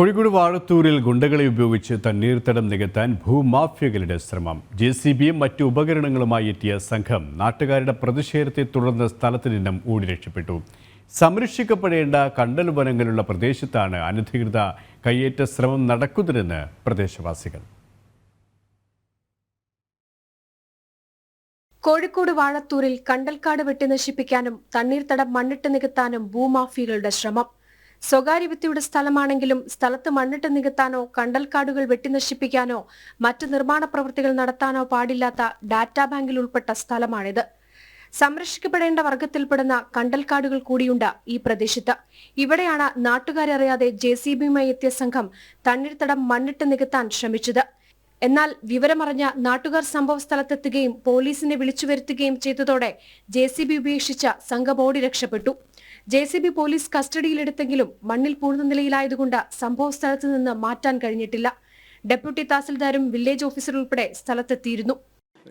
കോഴിക്കോട് വാഴത്തൂരിൽ ഗുണ്ടകളെ ഉപയോഗിച്ച് തണ്ണീർത്തടം നികത്താൻ ഭൂമാഫിയകളുടെ ശ്രമം. ജെ സി ബിയും മറ്റു ഉപകരണങ്ങളുമായി എത്തിയ സംഘം നാട്ടുകാരുടെ പ്രതിഷേധത്തെ തുടർന്ന് സ്ഥലത്ത് നിന്നും ഓടി രക്ഷപ്പെട്ടു. സംരക്ഷിക്കപ്പെടേണ്ട കണ്ടൽ വനങ്ങളുള്ള പ്രദേശത്താണ് അനധികൃത കയ്യേറ്റ ശ്രമം നടക്കുന്നതെന്ന് പ്രദേശവാസികൾ. കോഴിക്കോട് വാഴത്തൂരിൽ കണ്ടൽക്കാട് വെട്ടി നശിപ്പിക്കാനും തണ്ണീർത്തടം മണ്ണിട്ട് നികത്താനും ഭൂമാഫിയകളുടെ ശ്രമം. സ്വകാര്യ വ്യക്തിയുടെ സ്ഥലമാണെങ്കിലും സ്ഥലത്ത് മണ്ണിട്ട് നികത്താനോ കണ്ടൽക്കാടുകൾ വെട്ടി നശിപ്പിക്കാനോ മറ്റ് നിർമ്മാണ പ്രവൃത്തികൾ നടത്താനോ പാടില്ലാത്ത ഡാറ്റാ ബാങ്കിൽ ഉൾപ്പെട്ട സ്ഥലമാണിത്. സംരക്ഷിക്കപ്പെടേണ്ട വർഗത്തിൽപ്പെടുന്ന കണ്ടൽക്കാടുകൾ കൂടിയുണ്ട് ഈ പ്രദേശത്ത്. ഇവിടെയാണ് നാട്ടുകാരറിയാതെ ജെ സി ബിയുമായി എത്തിയ സംഘം തണ്ണീർത്തടം മണ്ണിട്ട് നികത്താൻ ശ്രമിച്ചത്. എന്നാൽ വിവരമറിഞ്ഞ നാട്ടുകാർ സംഭവ സ്ഥലത്തെത്തുകയും പോലീസിനെ വിളിച്ചു വരുത്തുകയും ചെയ്തതോടെ ജെ സി ബി ഉപേക്ഷിച്ച സംഘം ഓടി രക്ഷപ്പെട്ടു. ജെ സി ബി പോലീസ് കസ്റ്റഡിയിലെടുത്തെങ്കിലും മണ്ണിൽ പൂർണ നിലയിലായതുകൊണ്ട് സംഭവ സ്ഥലത്ത് നിന്ന് മാറ്റാൻ കഴിഞ്ഞിട്ടില്ല. ഡെപ്യൂട്ടി തഹസിൽദാരും വില്ലേജ് ഓഫീസർ ഉൾപ്പെടെ സ്ഥലത്തെത്തിയിരുന്നു.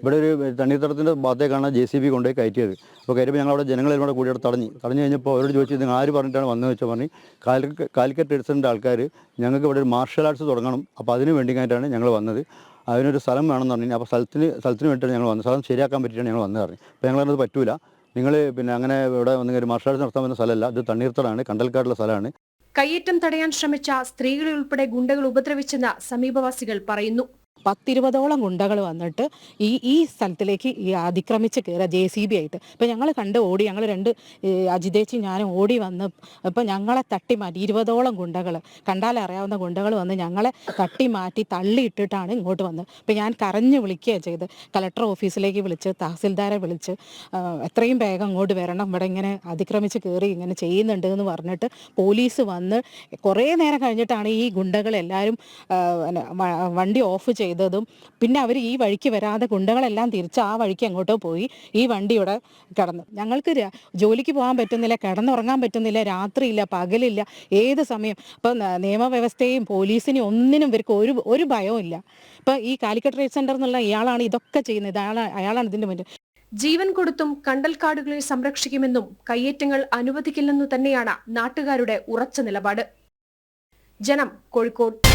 ഇവിടെ ഒരു തണ്ണീർത്തടത്തിന്റെ ഭാഗത്തേക്കാണ് ജെ സി ബി കൊണ്ടുപോയി കയറ്റിയത്. അപ്പോൾ കയറ്റിയപ്പോൾ ഞങ്ങൾ അവിടെ ജനങ്ങളെല്ലാം കൂടെ കൂടി അവിടെ തടഞ്ഞു. തടഞ്ഞു കഴിഞ്ഞപ്പോൾ അവരോട് ചോദിച്ചു നിങ്ങൾ ആര് പറഞ്ഞിട്ടാണ് വന്നതെന്ന് വെച്ചാൽ പറഞ്ഞു കാലിക്ക കാലിക്കറ്റ് എഡിസന്റെ ആൾക്കാർ ഞങ്ങൾക്ക് ഇവിടെ ഒരു മാർഷൽ ആർട്സ് തുടങ്ങണം. അപ്പോൾ അതിന് വേണ്ടിയിട്ടാണ് ഞങ്ങൾ വന്നത്. അതിനൊരു സ്ഥലം വേണമെന്ന് പറഞ്ഞു. അപ്പോൾ സ്ഥലത്തിന് സ്ഥലത്തിന് വേണ്ടിയിട്ടാണ് ഞങ്ങൾ വന്നത്. സ്ഥലം ശരിയാക്കാൻ പറ്റിയിട്ടാണ് ഞങ്ങൾ വന്നത് പറഞ്ഞു. അപ്പോൾ ഞങ്ങളത് പറ്റൂല. നിങ്ങൾ പിന്നെ അങ്ങനെ ഇവിടെ വന്ന് ഒരു മാർഷൽ ആർട്സ് നടത്താൻ പറ്റുന്ന സ്ഥലമല്ല. ഇത് തണ്ണീർത്തടാണ് കണ്ടൽക്കാടുള്ള സ്ഥലമാണ്. കയ്യേറ്റം തടയാൻ ശ്രമിച്ച സ്ത്രീകളെ ഉൾപ്പെടെ ഗുണ്ടകൾ ഉപദ്രവിച്ചെന്ന് സമീപവാസികൾ പറയുന്നു. പത്തിരുപതോളം ഗുണ്ടകൾ വന്നിട്ട് ഈ ഈ സ്ഥലത്തിലേക്ക് ഈ അതിക്രമിച്ച് കയറുക ജെ സി ബി ആയിട്ട്. ഇപ്പം ഞങ്ങൾ കണ്ട് ഓടി ഞങ്ങൾ രണ്ട് അജിതേച്ചി ഞാനും ഓടി വന്ന് ഇപ്പം ഞങ്ങളെ തട്ടി മാറ്റി ഇരുപതോളം ഗുണ്ടകൾ കണ്ടാലറിയാവുന്ന ഗുണ്ടകൾ വന്ന് ഞങ്ങളെ തട്ടി മാറ്റി തള്ളിയിട്ടിട്ടാണ് ഇങ്ങോട്ട് വന്നത്. ഇപ്പം ഞാൻ കരഞ്ഞ് വിളിക്കുകയാണ് ചെയ്ത് കലക്ടർ ഓഫീസിലേക്ക് വിളിച്ച് തഹസിൽദാരെ വിളിച്ച് എത്രയും വേഗം അങ്ങോട്ട് വരണം. ഇവിടെ ഇങ്ങനെ അതിക്രമിച്ച് കയറി ഇങ്ങനെ ചെയ്യുന്നുണ്ട് എന്ന് പറഞ്ഞിട്ട് പോലീസ് വന്ന് കുറേ നേരം കഴിഞ്ഞിട്ടാണ് ഈ ഗുണ്ടകളെല്ലാവരും വണ്ടി ഓഫ് ചെയ്തതും പിന്നെ അവർ ഈ വഴിക്ക് വരാതെ ഗുണ്ടകളെല്ലാം തിരിച്ച് ആ വഴിക്ക് അങ്ങോട്ടോ പോയി ഈ വണ്ടി ഇവിടെ കിടന്നു. ഞങ്ങൾക്ക് ജോലിക്ക് പോകാൻ പറ്റുന്നില്ല കിടന്നുറങ്ങാൻ പറ്റുന്നില്ല രാത്രിയില്ല പകലില്ല ഏത് സമയം? ഇപ്പം നിയമവ്യവസ്ഥയും പോലീസിനെയും ഒന്നിനും ഇവർക്ക് ഒരു ഒരു ഭയവും ഇല്ല. ഇപ്പം ഈ കാലിക്കറ്റ് ട്രേഡ് സെന്റർ എന്നുള്ള ഇയാളാണ് ഇതൊക്കെ ചെയ്യുന്നത്. അയാളാണ് അയാളാണ് ഇതിന്റെ മുന്നിൽ. ജീവൻ കൊടുത്തും കണ്ടൽ കാടുകളെ സംരക്ഷിക്കുമെന്നും കയ്യേറ്റങ്ങൾ അനുവദിക്കില്ലെന്നു തന്നെയാണ് നാട്ടുകാരുടെ ഉറച്ച നിലപാട്. ജനം കോഴിക്കോട്.